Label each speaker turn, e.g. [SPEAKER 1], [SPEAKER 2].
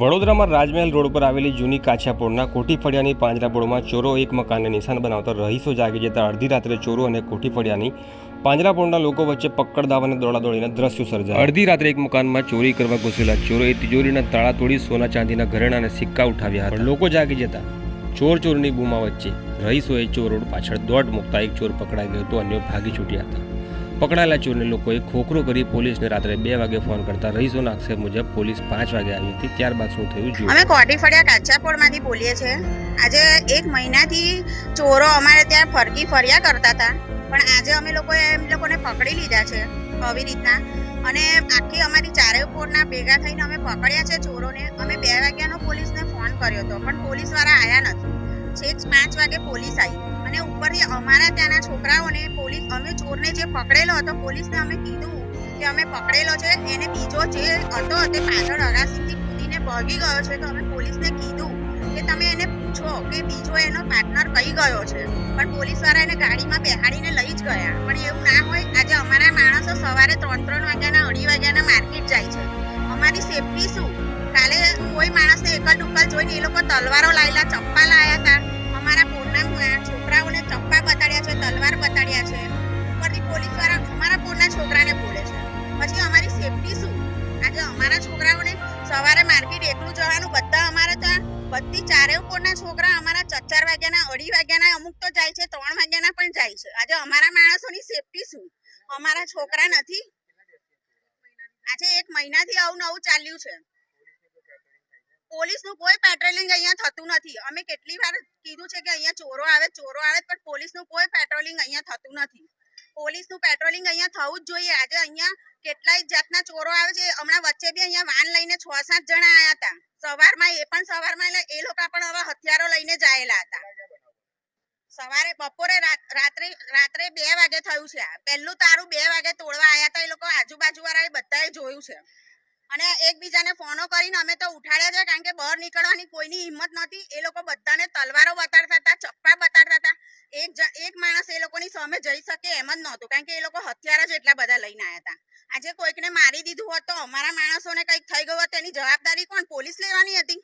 [SPEAKER 1] વડોદરામાં રાજમહેલ રોડ પર આવેલી જૂની કાછાપોળના કોઠી ફળિયાની પાંજરાપોળમાં ચોરો એક મકાનને નિશાન બનાવતા રહીશો જાગી જતા અડધી રાત્રે ચોરો અને કોઠી ફળિયાની પાંજરાપોળના લોકો વચ્ચે પકડદાવ અને દોડાદોડીના દ્રશ્યો સર્જાયા. અડધી રાત્રે એક મકાનમાં ચોરી કરવા ઘૂસેલા ચોરોએ તિજોરીના તાળા તોડી સોના ચાંદીના ઘરેણા અને સિક્કા ઉઠાવ્યા હતા. લોકો જાગી જતા. ચોર ચોરની બૂમા વચ્ચે રહીશોએ ચોર રોડ પાછળ દોડ મૂકતા એક ચોર પકડાઈ ગયો હતો અન્યો ભાગી છૂટ્યા હતા. પકડાયેલા ચોરને લોકોએ ખોખરો કરી પોલીસને રાત્રે બે વાગે ફોન કરતા રહીશોના આક્ષેપ મુજબ પોલીસ પાંચ વાગે આવી હતી. ત્યારબાદ શું થયું જોયું
[SPEAKER 2] અમે કોટી ફળિયા કાચાપોળમાંથી બોલીએ છીએ. આજે એક મહિનાથી ચોરો અમારે ત્યાં ફરકી ફર્યા કરતા હતા. પણ આજે અમે લોકોએ એમ લોકોને પકડી લીધા છે, આવી રીતના. અને આખી અમારી ચારે પોળના ભેગા થઈને અમે પકડ્યા છે ચોરોને. અમે બે વાગ્યાનો પોલીસને ફોન કર્યો હતો, પણ પોલીસવાળા આવ્યા નથી. છેક પાંચ વાગે પોલીસ આવી. અને ઉપરથી અમારા ત્યાંના છોકરાઓને પોલીસ, અમે ચોરને જે પકડેલો હતો, પોલીસને અમે કીધું કે અમે પકડેલો છે. એને બીજો જે હતો તે પાછળ અગાસીથી કૂદીને ભાગી ગયો છે. તો અમે પોલીસને કીધું કે તમે એને પૂછો કે બીજો એનો પાર્ટનર કઈ ગયો છે. પણ પોલીસવાળા એને ગાડીમાં બેહાડીને લઈ જ ગયા. પણ એવું ના હોય, આજે અમારા માણસો સવારે ત્રણ ત્રણ વાગ્યાના, અઢી વાગ્યાના માર્કેટ જાય છે. અમારી સેફટી શું? કાલે કોઈ માણસને એકલ ડુક્કલ જોઈને એ લોકો તલવારો લાયેલા ચપ્પા લાયા હતા. સેફટી શું આજે અમારા છોકરાઓને સવારે માર્કેટ એકલું જવાનું, બધા અમારા ત્યાં બધી ચારે ઉપરના છોકરા અમારા ચાર વાગ્યાના, અઢી વાગ્યાના, અમુક તો જાય છે, ત્રણ વાગ્યાના પણ જાય છે. આજે અમારા માણસોની સેફટી શું? અમારા છોકરા નથી. આજે એક મહિનાથી આવું નવું ચાલ્યું છે. પોલીસનું કોઈ પેટ્રોલિંગ અહીંયા થતું નથી. અમે કેટલી વાર કીધું છે કે અહીંયા ચોરો આવે ચોરો આવે, પણ પોલીસનું કોઈ પેટ્રોલિંગ અહીંયા થતું નથી. પોલીસનું પેટ્રોલિંગ અહીંયા થવું જ જોઈએ. આજે અહીંયા કેટલાય જાતના ચોરો આવે છે. હમણાં વચ્ચે બી અહીંયા વાન લઈને છ સાત જણા આયા હતા. સવારમાં એ પણ સવારમાં એટલે એ લોકો પણ હવે હથિયારો લઈને જાયેલા હતા. સવારે, બપોરે રાત્રે રાત્રે બે વાગે થયું છે પહેલું તારું બે વાગે તોડવા આયા હતા એ લોકો આજુબાજુ વાળાએ બધાએ જોયું છે. અને એકબીજાને ફોનો કરીને અમે તો ઉઠાડ્યા છે કારણ કે બહાર નીકળવાની કોઈની હિંમત નહોતી. એ લોકો બધાને તલવારો બતાડતા હતા ચપ્પા બતાડતા હતા એક જ- એક માણસ એ લોકોની સામે જઈ શકે એમ જ નહોતું. કારણ કે એ લોકો હથિયાર જ એટલા બધા લઈને આવ્યા હતા આજે કોઈકને મારી દીધું હોત તો અમારા માણસોને કંઈક થઈ ગયું હોત, તેની જવાબદારી કોણ? પોલીસ લેવાની હતી.